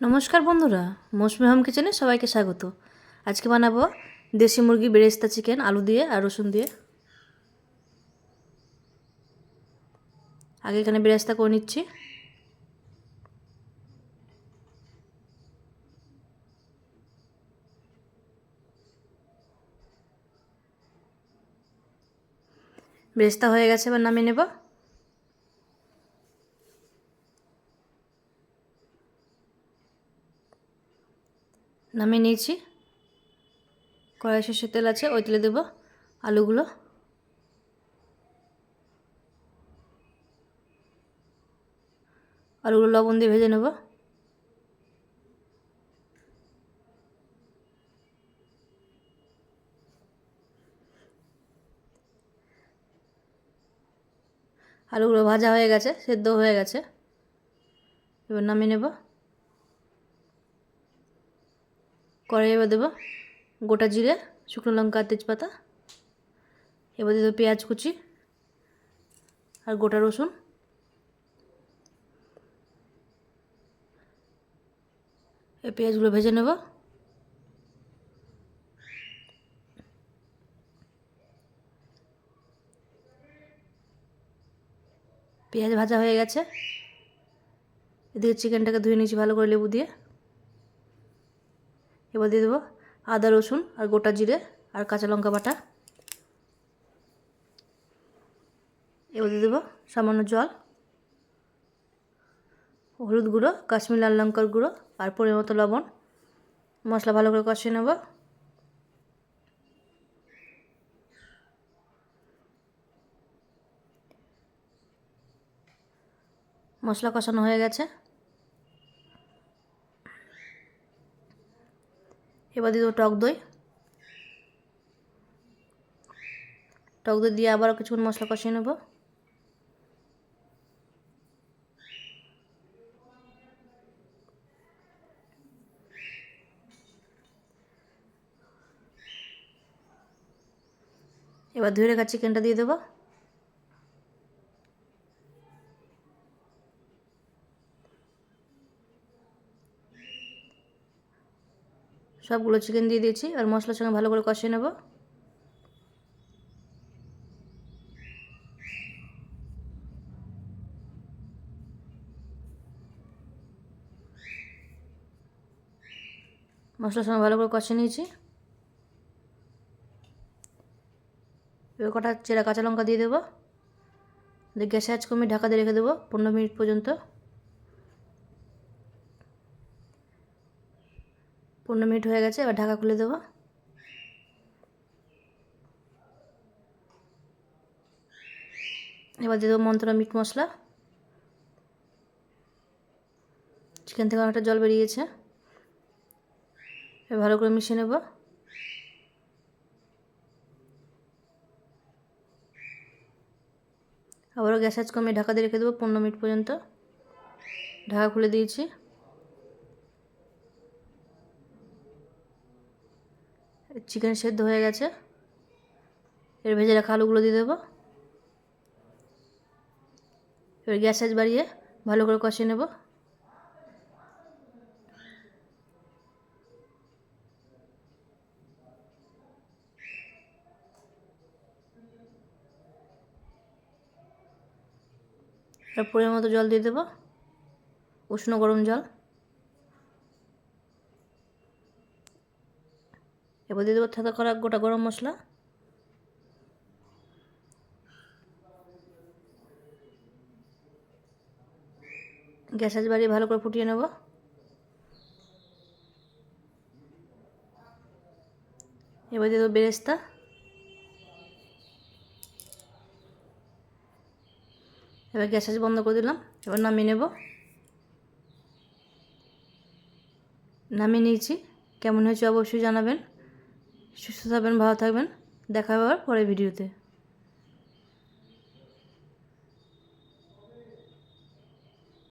নমস্কার বন্ধুরা মৌসুমি হোম কিচেনে সবাইকে স্বাগত। আজকে বানাবো দেশি মুরগি বেরেস্তা চিকেন, আলু দিয়ে আর রসুন দিয়ে। আগে এখানে বেরেস্তা করে নিচ্ছি। বেরেস্তা হয়ে গেছে, এবার নামিয়ে নেব। নামিয়ে নিয়েছি। কড়াই সর্ষের তেল আছে, ওই তেলে দেবো আলুগুলো। আলুগুলো লবণ দিয়ে ভেজে নেব। আলুগুলো ভাজা হয়ে গেছে, সেদ্ধ হয়ে গেছে। এবার নামিয়ে নেব। কড়াই এবার দেবো গোটা জিরে, শুকনো লঙ্কা তেজপাতা। এবার দিয়ে দেবো পেঁয়াজ কুচি আর গোটা রসুন। এই পেঁয়াজগুলো ভেজে নেব। পেঁয়াজ ভাজা হয়ে গেছে। এদিকে চিকেনটাকে ধুয়ে নিয়েছি ভালো করে লেবু দিয়ে। এবার দিয়ে দেবো আদা, রসুন আর গোটা জিরে আর কাঁচা লঙ্কা বাটা। এবার দিয়ে দেবো সামান্য জল, হলুদ গুঁড়ো, কাশ্মীর লাল লঙ্কার গুঁড়ো আর পরিমাণ মতো লবণ। মশলা ভালো করে কষিয়ে নেব। মশলা কষানো হয়ে গেছে। এবার দিয়ে দেবো টক দই। টক দই দিয়ে আবারও কিছুক্ষণ মশলা কষিয়ে নেব। এবার ধুয়ে রাখা চিকেনটা দিয়ে দেবো। সবগুলো চিকেন দিয়ে দিয়েছি আর মশলার সঙ্গে ভালো করে কষিয়ে নেব। মশলার সঙ্গে ভালো করে কষিয়ে নিয়েছি। এবার কটা চেরা কাঁচা লঙ্কা দিয়ে দেবো। গ্যাসে আজ কমিয়ে ঢাকা দিয়ে রেখে দেবো, পনেরো মিনিট পর্যন্ত। পনেরো মিনিট হয়ে গেছে, এবার ঢাকা খুলে দেবো। এবার দিয়ে দেবো মন্ত্রা মিট মশলা। চিকেন থেকে অনেকটা জল বেরিয়েছে। এবার ভালো করে মিশিয়ে নেব। আবারও গ্যাস আজ কমিয়ে ঢাকা দিয়ে রেখে দেবো পনেরো মিনিট পর্যন্ত। ঢাকা খুলে দিয়েছি। চিকেন সেদ্ধ হয়ে গেছে। এর ভেজে রাখা আলুগুলো দিয়ে দেবো। এবার গ্যাস সাইজ বাড়িয়ে ভালো করে কষিয়ে নেব। পরিমাণ মতো জল দিয়ে দেবো। উষ্ণ গরম জল। এবার দিয়ে দেবো থাকা করা গোটা গরম মশলা। গ্যাস আজ বাড়িয়ে ভালো করে ফুটিয়ে নেব। এবার দিয়ে দেবো বেরেস্তা। এবার গ্যাস আজ বন্ধ করে দিলাম, এবার নামিয়ে নেব। নামিয়ে নিয়েছি, কেমন হয়েছে অবশ্যই জানাবেন। সুস্থ থাকবেন ভালো থাকবেন। দেখা হবে পরের ভিডিওতে।